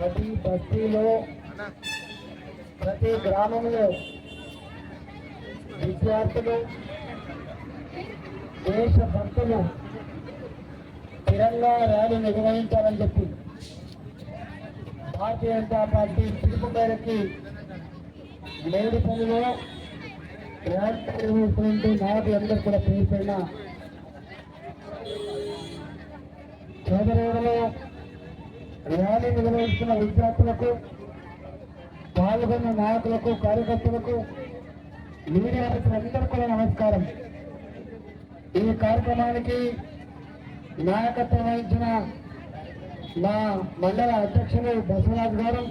ప్రతి బస్తీలో ప్రతి గ్రామంలో విద్యార్థులు దేశభక్తులు తిరంగా ర్యాలీ నిర్వహించాలని చెప్పి భారతీయ జనతా పార్టీ పిలుపు మేరకి మేడిపల్లిలో ర్యాలీ నిర్వహిస్తున్నట్టు నాయకులందరూ కూడా పేరు పేరుపైన చోదరేడలో ర్యాలీ నిర్వహిస్తున్న విద్యార్థులకు పాల్గొన్న నాయకులకు కార్యకర్తలకు మీడియా అందరికీ కూడా నమస్కారం. ఈ కార్యక్రమానికి నాయకత్వం వహించిన మా మండల అధ్యక్షులు బసవరాజు గారు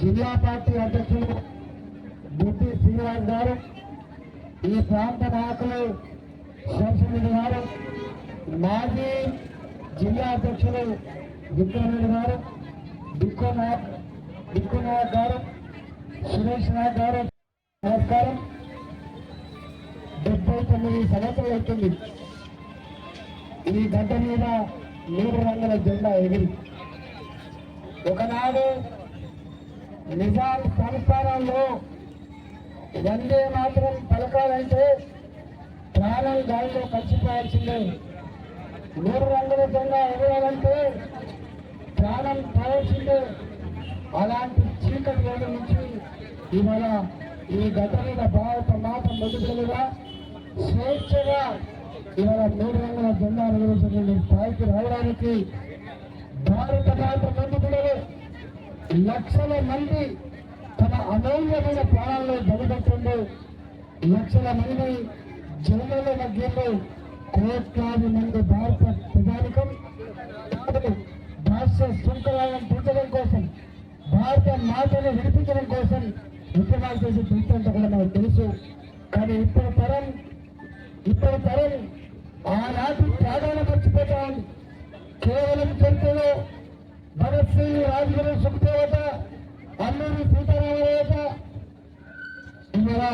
జిల్లా పార్టీ అధ్యక్షులు బుద్ధి శ్రీనివాస్ గారు ఈ ప్రాంత నాయకులు శంషరెడ్డి గారు మాజీ జిల్లా అధ్యక్షులు విక్రమరెడ్డి గారు దిక్కు నాయక్ దిక్కు నాయక్ గారు సురేష్ నాయక్ గారు నమస్కారం. డెబ్బై తొమ్మిది సంవత్సరాలు అవుతుంది. ఈ గడ్డ మీద మూడు రంగుల జెండా ఎగిరి. ఒకనాడు నిజాం సంస్థానంలో వందే మాత్రం పలకాలంటే ప్రాణం గాలిలో కలిసిపోయాల్సిందే. నూరు రంగుల జెండా ఎగరాలంటే ప్రాణం పోవాల్సిందే అలాంటి చీకటి రోజు నుంచి ఇవాళ ఈ గడ్డ మీద భారత మాత మొదటిగా స్వేచ్ఛగా ఇవాళ మూడు వందల జెండా ఎగరేసినటువంటి స్థాయికి రావడానికి భారత మాత మొదటిలో లక్షల మంది తమ అమూల్యమైన ప్రాణాలను బలిపెట్టిండు లక్షల మంది జన్మల మధ్యలో కోట్లాది మంది భారత ప్రజానికం. రాష్ట్ర శృంఖలాలను తీర్చడం కోసం భారత మాటను వినిపించడం కోసం ఉద్యమాలు చేసే చూస్తుంటే కూడా మనకు తెలుసు. కానీ ఇప్పుడు తరం ఇప్పుడు తరం ఆనాటి త్యాగాన్ని మర్చిపోతా కేవలం చరిత్రలో భగత్ సింగ్ రాజగురు సుఖదేవత అల్లూరి సీతారామదేవత ఇలా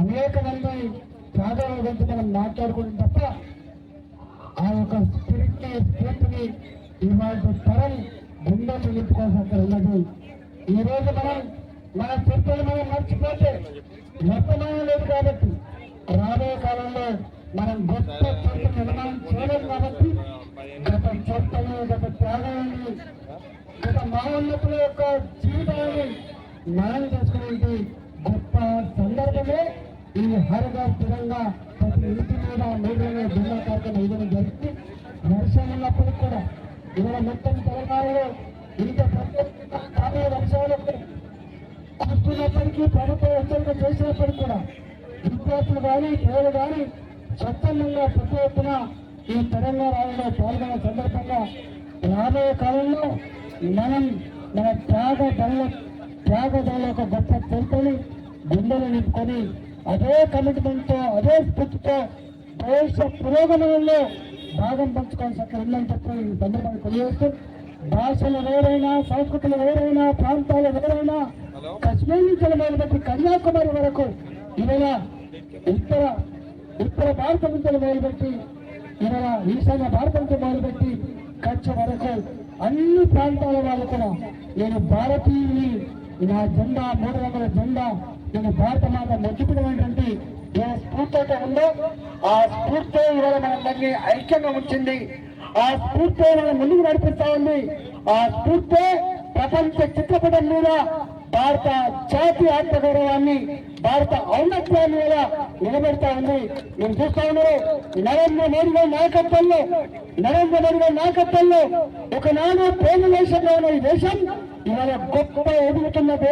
అనేక మంది త్యాగాల గురించి మనం మాట్లాడుకుంటాం తప్ప ఆ యొక్క స్పిరిట్ని స్ఫూర్తిని ఇవాళ తరం గుండెలు నింపుకోవాల్సి అక్కడ ఉన్నది. ఈ రోజు మనం మన చరిత్రను మనం మర్చిపోతే వర్తమానం లేదు కాబట్టి రాబోయే కాలంలో మనం గొప్ప చరిత్ర నిర్మాణం చేయలేదు కాబట్టి గత చరిత్రను గత త్యాగాన్ని గత మానవుల యొక్క జీవితాన్ని మనం చేసుకునే గొప్ప సందర్భమే ఈ హరగా స్థిరంగా ప్రతి ఇంటి మీద మూడు జిల్లా కార్యక్రమం ఏదైనా జరిగింది వర్షం ఉన్నప్పటికి కూడా ఇవాళ మొత్తం తెలంగాణలో ఇంత ప్రత్యేక స్థాయి చూస్తున్నప్పటికీ ప్రభుత్వం హెచ్చరిక చేసినప్పటికీ కూడా విద్యార్థులు కానీ పేరు కానీ స్వచ్ఛందంగా పెద్ద ఎత్తున ఈ తెలంగాణ తెలంగాణలో పాల్గొన్న సందర్భంగా రాబోయే కాలంలో మనం మన త్యాగ దళ త్యాగ దళ యొక్క గొప్ప చరిత్రని గుండెలు నింపుకొని అదే కమిట్మెంట్తో అదే స్ఫూర్తితో దేశ పురోగమనంలో భాగం పంచుకోవాల్సి అక్కడ ఉందని చెప్పి ఈ సందర్భంగా తెలియజేస్తూ భాషలు వేరైనా సంస్కృతులు వేరైనా ప్రాంతాలు వేరైనా కశ్మీర్ నుంచి మొదలుపెట్టి కన్యాకుమారి వరకు ఇలా ఉత్తర ఉత్తర భారతం నుంచి మొదలుపెట్టి ఇలా ఈశాన్య భారతం నుంచి మొదలుపెట్టి కచ్చ వరకు అన్ని ప్రాంతాల వాళ్ళు కూడా నేను భారతీయుని నా జెండా మూడు రంగుల జెండా నేను భారత మాత మొచ్చుకున్నటువంటి ఈ స్ఫూర్తి అయితే ఉందో ఆ స్ఫూర్తి ఇవాళ మనందరినీ ఐక్యంగా ఉంచింది. ఆ స్ఫూర్తి మనం ముందుకు నడిపిస్తా ఉంది. ఆ స్ఫూర్తి ప్రపంచ చిత్రపటం మీద భారత జాతి ఆత్మగౌరవాన్ని భారత ఔన్నత్యాన్ని మీద నిలబెడతా ఉంది. మేము చూస్తా ఉన్నారు నరేంద్ర మోడీ గారి నాయకత్వంలో నరేంద్ర మోడీ గారి నాయకత్వంలో ఒకనాడు పేద దేశంలో ఉన్న ఈ దేశం ఇవాళ గొప్ప ఎదుగుతున్న దేశం.